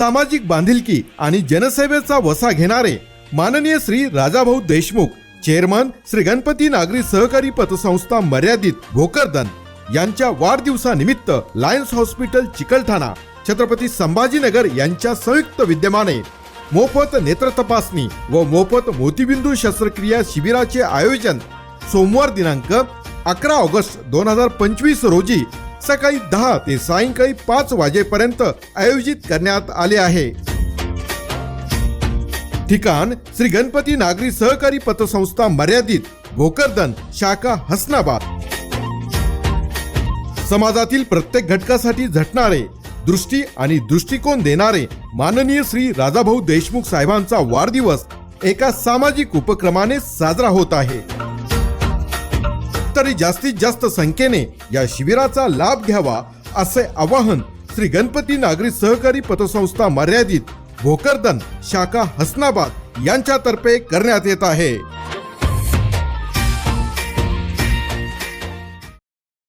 सामाजिक बांधिलकी आणि जनसेवेचा वसा घेणारे माननीय श्री राजाभाऊ देशमुख चेअरमन श्री गणपती नागरी सहकारी पतसंस्था मर्यादित भोकरदन यांच्या वाढदिवसानिमित्त लायन्स हॉस्पिटल चिकलठाणा छत्रपती संभाजीनगर यांच्या संयुक्त विद्यमाने मोफत नेत्र तपासणी व मोफत मोतीबिंदू शस्त्रक्रिया शिबिराचे आयोजन सोमवार दिनांक अकरा ऑगस्ट दोन हजार पंचवीस रोजी सकाळी दहा ते सायंकाळी पाच वाजेपर्यंत आयोजित करण्यात आले आहे. ठिकाण श्री गणपती नागरी सहकारी पतसंस्था मर्यादित भोकरदन शाखा हसनाबाद. समाजातील प्रत्येक घटकासाठी झटणारे दृष्टी आणि दृष्टिकोन देणारे माननीय श्री राजाभाऊ देशमुख साहेबांचा वाढदिवस एका सामाजिक उपक्रमाने साजरा होत आहे. तरी जास्तीत जास्त संख्येने या शिबिराचा लाभ घ्यावा असे आवाहन श्री गणपती नागरी सहकारी पतसंस्था मर्यादित भोकरदन शाखा हसनाबाद यांच्यातर्फे करण्यात येत आहे.